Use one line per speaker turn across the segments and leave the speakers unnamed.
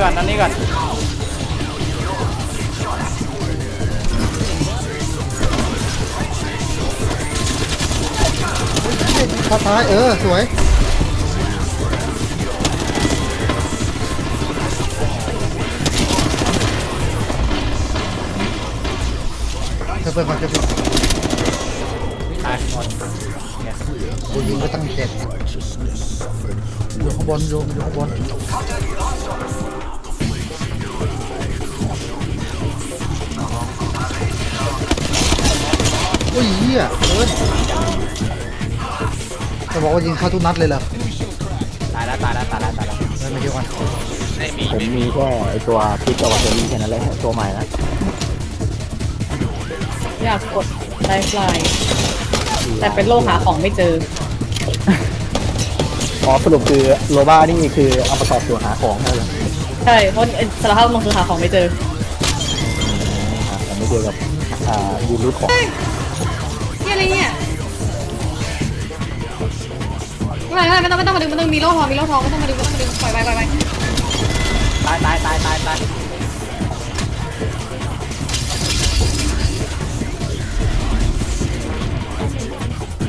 ก่อนอันนี้ก่อน
ท้าท้ายเออ สวยจะเปิดก่อนจะเปิด
ตายหมด
กูยิงไปตั้งเจ็ดอยู่ข้างบนอยู่อยู่ข้างบน โอ้ยเหี้ยเอิ้นจะบอกว่ายิงเข้าทุกนัดเลยเหรอ
ตายแล้วตายแล้วตายแล้วตายแล้ว
เดินมาเดียวกัน
ไม่มี
ผมมีแค่ไอตัวพิกกับวัตเตอรี่แค่นั้นแหละตัวใหม่นะ
อยากกดไลฟ์ไลน์แต่เป็นโลหาของไม่เจอ
อ๋อสรุปคือโลบ้านี่คือเอามาตอบตัวหาของใช่ไหม
ใช่เพราะสารภาพมันคือหาของไม่เจอ
หาของไม่เจอกับอ่ายูรูทของ
เฮียอะไรเนี่ยไม่ไม่ไม่ต้องไม่ต้องมาดึงมันต้องมีโล่ทองมีโล่ทองไม่ต้องมาดึงไม่ต้องมาดึงปล่อยไปปล่อยไป
ตายตายตายตายตาย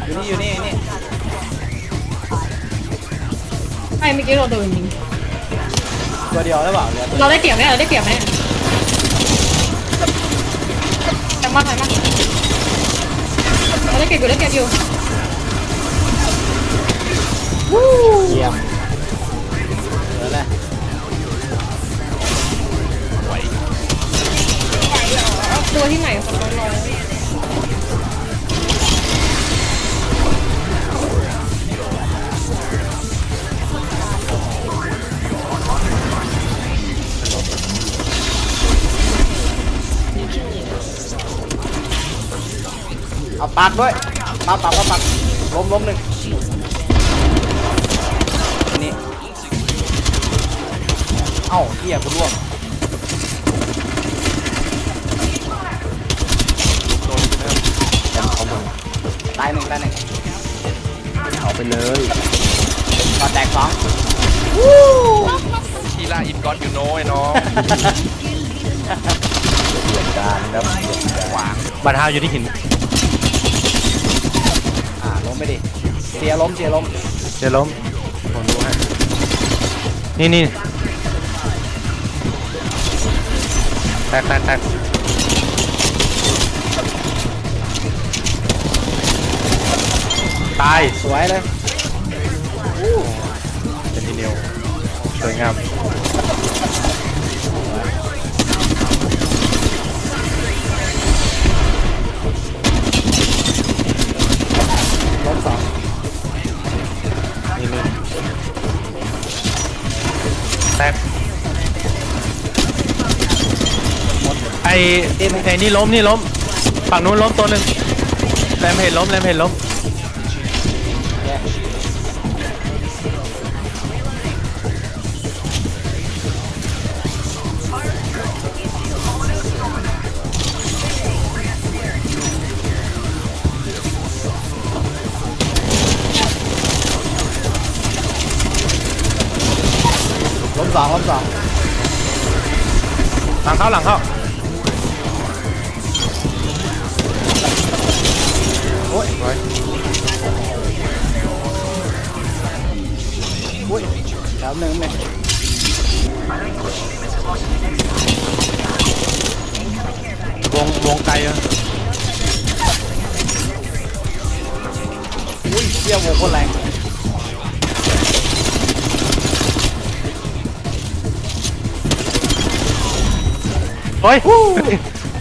อยู่นี่อยู่นี่อยู่นี่
ไม่เมื่อกี้เราโดนยิง
ตัวเดียวหรือเปล่าเหลือตัว
เราได้เปรียบไหมเราได้เปรียบไหมแต่มากไปมา กเราได้เปรียบอยู่ได้เปรียบอยู่
เยี่ยมเหลือเลย
ตัวที่ไหนคนร้อยร้อย
เอาปักด้วยปักปักปักปักล้มล้มหนึ่งนี่เอ้าเหี้ยกูร่วงตายหนึ่งตายหนึ่ง
เอาไปเลย
ก่อนแตกสอง
ทีล่าอินกอนอยู่โน้ไอ้น้อง
เหตุการณ์ครับ
วาง
บัตรฮาวอยู่ที่หิน
อ่าล้ม ไปดิเสียล้มเสียล้ม
เดี๋ยวล้มผมดูให้นี่นี่แตกแตกแตกตาย
สวยเลย
เป็นทีเดียวสวยงาม
ล้ม
ไอ้ไอ้นี่ล้มนี่ล้มฝั่งนู้นล้มตัวหนึ่งแรมเห็นล้มแรมเห็นล้ม
แย่ล้มสองล้มสอง
หลังเข้าหลังเข้า
โอ้ย
สวย
อุ้ยแล้วหนึ่งหนึ่ง
วงวงไกลอะ
อุ้ยเชี่ยวโมโคตรแรง
เฮ้ย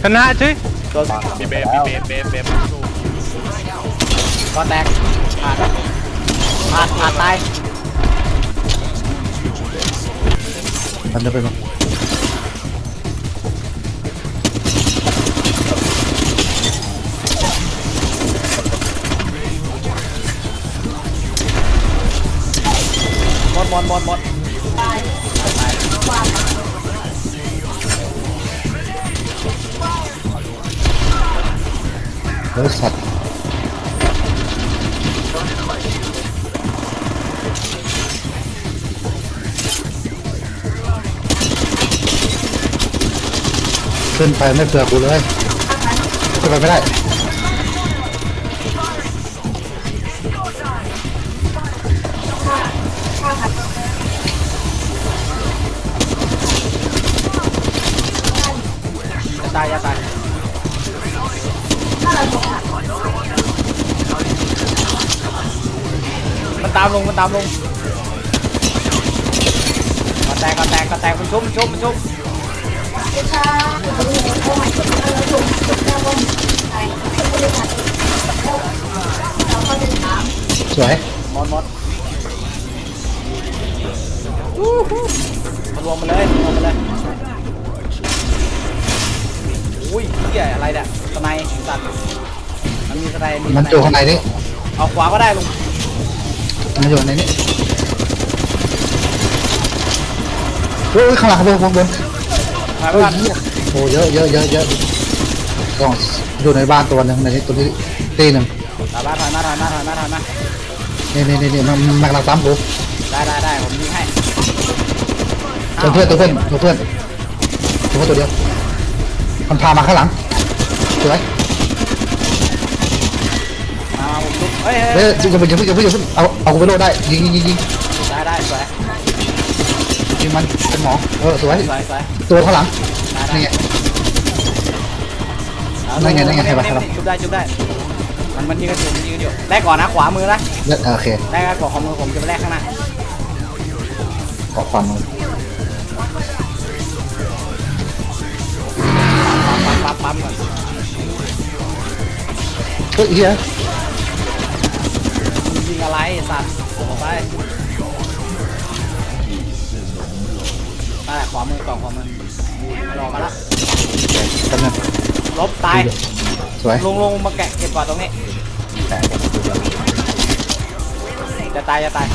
ชนะใช่
ตัว
มีเบฟมีเบฟเบฟเบฟสู้
ก่อนแตกผ่านผ่านผ่านตาย
ทำได้ไปมั้ง
หมดหมดหมดหมด
เฮ้ยสัตว์ ขึ้นไปไม่เผื่อกูเลยขึ้นไปไม่ได้า
มลงมันตามลงก็แตกก็แตกก็แตกมันชุบมันชุบมันชุบ
สวย
หมดหมดวู้ฮู้มารวมมาเลยรวมมาเลยอุ้ยเหี้ยอะไรเนี่ยสไนด์สัตว์มันมีสไนด์มีส
มัน
ไน
อยู่
ด์
ข้างในนี่
เอาขวาก็ได้ลุง
มันอยู่ในนี้โอ้ยข้างหลังข้างบนข้างบน
มาไป
โอ้ย
ก่อน
เหี้ยโอ้เยอะเยอะเยอะเยอะกล่องอยู่ในบ้านตัวหนึ่งในนี้ตัวนี้ตีหนึ่ง
ถอยมาถอยมาถอยมาถอยมาถอยมา
นี่นี่นี่นี่มันมันกำลังซ้ำกู
ได้ได้ได้ผมยิงให้
ตัวเพื่อนตัวเพื่อนตัวเพื่อนตัวเพื่อนตัวเดียวมันพามาข้างหลังสวย
เฮ้ย
เฮ้
เฮ้
ย
ย
อย่าเพิ่งอย่าเพิ่งอย่าเพิ่งอย่าเพิ่งเอาเอากูไปโลดได้ยิงยิงยิงยิง
ได้ได้สวย
ยิงมันเป็นหมอเออสวย
สวยสวย
ตัวข้างหลัง
ได้ได้
นี่ไง
เอา
นั่นไงนั่นไง
ล
เห็นปะ
มานี่ชุบได้ชุบได้ มันมันยิงกันอยู่มันยิงกันอยู่ได้ก่อนนะขวามือนะ
เลือดโอเค
ได้ก่อนขวามือผมจะไปแลกข้างหน้า
ขอความมือ
ปั๊มปั๊มปั๊มก่อน
เฮ้ยเฮีย
มึง ยิงอะไรไอ้สัตว์ออกไปได้ขวามือกล่องขวามือรอมาละ
กำลัง
ลบตาย
สวย
ลงลงมาแกะเก็บก่อนตรงนี้ จะตายจะตาย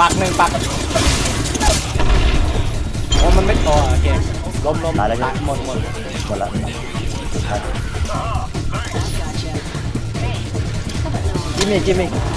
ปักหนึ่งปักโอ้มันไม่ต่อโอเคล้มล้มตายหมดหมด
หมดละ
กิมมี่กิมมี่